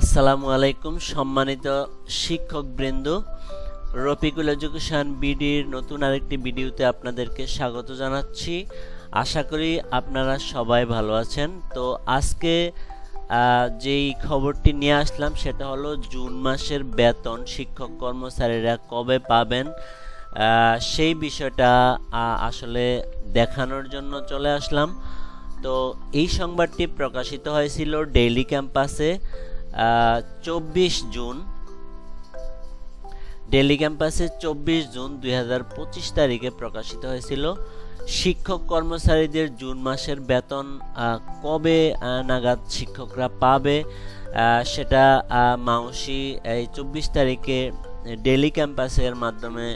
আসসালামু আলাইকুম, সম্মানিত শিক্ষক বৃন্দ রফিকুল এডুকেশন বিডির নতুন আরেকটি ভিডিওতে আপনাদেরকে স্বাগত জানাচ্ছি। আশা করি আপনারা সবাই ভালো আছেন। তো আজকে যেই খবরটি নিয়ে আসলাম সেটা হলো জুন মাসের বেতন শিক্ষক কর্মচারীরা কবে পাবেন সেই বিষয়টা আসলে দেখানোর জন্য চলে আসলাম। তো এই সংবাদটি প্রকাশিত হয়েছিল ডেইলি ক্যাম্পাসে। চব্বিশ জুন ডেইলি ক্যাম্পাসে চব্বিশ জুন দুই হাজার পঁচিশ তারিখে প্রকাশিত হয়েছিল শিক্ষক কর্মচারীদের জুন মাসের বেতন কবে নাগাদ শিক্ষকরা পাবে সেটা মাউসি এই চব্বিশ তারিখে ডেইলি ক্যাম্পাসের মাধ্যমে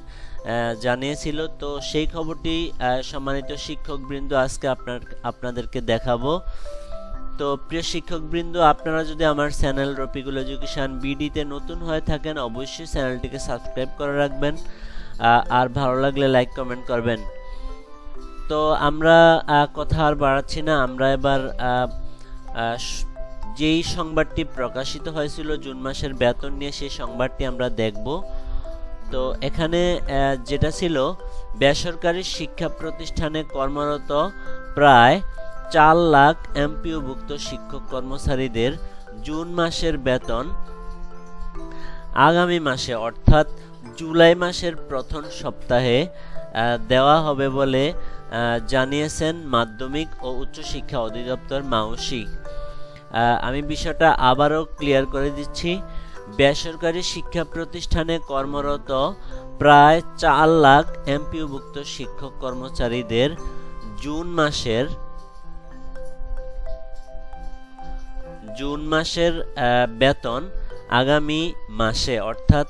জানিয়েছিল। তো সেই খবরটি সম্মানিত শিক্ষকবৃন্দ, আজকে আপনার, আপনাদেরকে দেখাবো। তো প্রিয় শিক্ষকবৃন্দ, আপনারা যদি আমার চ্যানেল রফিকুল এডুকেশন বিডিতে নতুন হয়ে থাকেন, অবশ্যই চ্যানেলটিকে সাবস্ক্রাইব করে রাখবেন আর ভালো লাগলে লাইক, কমেন্ট করবেন। তো আমরা কথা আর বাড়াচ্ছি না, আমরা এবার যেই সংবাদটি প্রকাশিত হয়েছিল জুন মাসের বেতন নিয়ে সেই সংবাদটি আমরা দেখব। তো এখানে যেটা ছিল, বেসরকারি শিক্ষা প্রতিষ্ঠানে কর্মরত প্রায় চার লাখ এমপিওভুক্ত শিক্ষক কর্মচারীদের জুন মাসের বেতন আগামী মাসে, অর্থাৎ জুলাই মাসের প্রথম সপ্তাহে দেওয়া হবে বলে জানিয়েছেন মাধ্যমিক ও উচ্চশিক্ষা অধিদপ্তর মাউসি। আমি বিষয়টা আবারও ক্লিয়ার করে দিচ্ছি। বেসরকারি শিক্ষা প্রতিষ্ঠানে কর্মরত প্রায় চার লাখ এমপিওভুক্ত শিক্ষক কর্মচারীদের জুন মাসের জুন মাসের বেতন আগামী মাসে, অর্থাৎ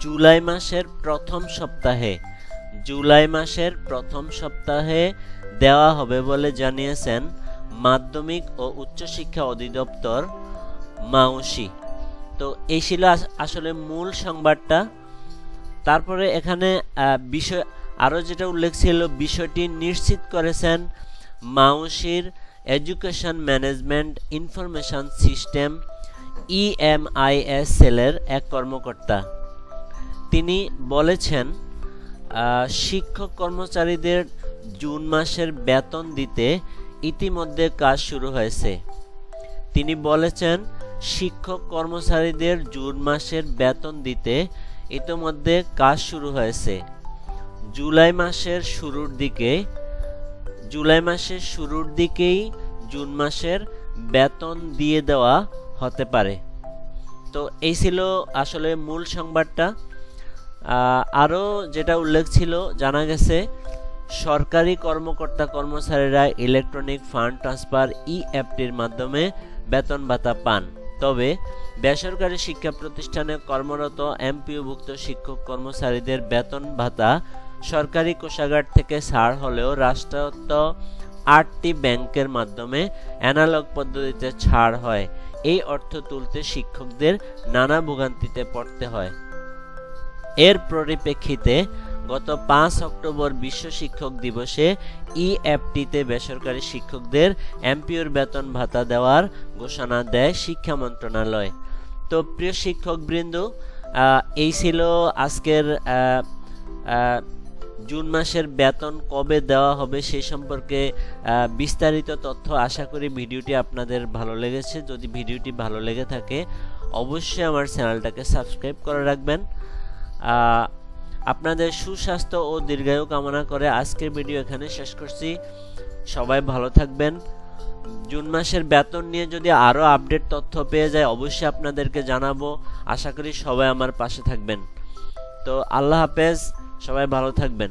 জুলাই মাসের প্রথম সপ্তাহে, জুলাই মাসের প্রথম সপ্তাহে দেওয়া হবে বলে জানিয়েছেন মাধ্যমিক ও উচ্চশিক্ষা অধিদপ্তর মাউসি। তো এই ছিল আস- আসলে মূল সংবাদটা। তারপরে এখানে বিষয়, আরও যেটা উল্লেখ ছিল, বিষয়টি নিশ্চিত করেছেন মাউসির education management information system EMIS সেলের এক কর্মকর্তা। তিনি বলেছেন শিক্ষক কর্মচারীদের জুন মাসের বেতন দিতে ইতিমধ্যে কাজ শুরু হয়েছে। তিনি বলেছেন, শিক্ষক কর্মচারীদের জুন মাসের বেতন দিতে ইতোমধ্যে কাজ শুরু হয়েছে। জুলাই মাসের শুরুর দিকে জুলাই মাসের শুরুর দিকেই জুন মাসের বেতন দিয়ে দেওয়া হতে পারে। তো এই ছিল আসলে মূল সংবাদটা। আরও যেটা উল্লেখ ছিল, জানা গেছে, সরকারি কর্মকর্তা কর্মচারীরা ইলেকট্রনিক ফান্ড ট্রান্সফার ই অ্যাপটির মাধ্যমে বেতন ভাতা পান। তবে বেসরকারি শিক্ষা প্রতিষ্ঠানে কর্মরত এমপিওভুক্ত শিক্ষক কর্মচারীদের বেতন ভাতা সরকারি কোষাগার থেকে ছাড় হলেও রাষ্ট্রায়ত্ত আটটি ব্যাংকের মাধ্যমে অ্যানালগ পদ্ধতিতে ছাড় হয়। এই অর্থ তুলতে শিক্ষকদের নানা ভোগান্তিতে পড়তে হয়। এর পরিপ্রেক্ষিতে গত পাঁচ অক্টোবর বিশ্ব শিক্ষক দিবসে ই অ্যাপটিতে বেসরকারি শিক্ষকদের এমপিওর বেতন ভাতা দেওয়ার ঘোষণা দেয় শিক্ষা মন্ত্রণালয়। তো প্রিয় শিক্ষকবৃন্দ এই ছিল আজকের জুন মাসের বেতন কবে দেওয়া হবে সে সম্পর্কে বিস্তারিত তথ্য আশা করি ভিডিওটি আপনাদের ভালো লেগেছে। যদি ভিডিওটি ভালো লেগে থাকে, অবশ্যই আমার চ্যানেলটাকে সাবস্ক্রাইব করে রাখবেন। আপনাদের সুস্বাস্থ্য ও দীর্ঘায়ু কামনা করে আজকের ভিডিও এখানে শেষ করছি। সবাই ভালো থাকবেন। জুন মাসের বেতন নিয়ে যদি আরও আপডেট তথ্য পেয়ে যায়, অবশ্যই আপনাদেরকে জানাব। আশা করি সবাই আমার পাশে থাকবেন। তো আল্লাহ হাফেজ। সবাই ভালো থাকবেন।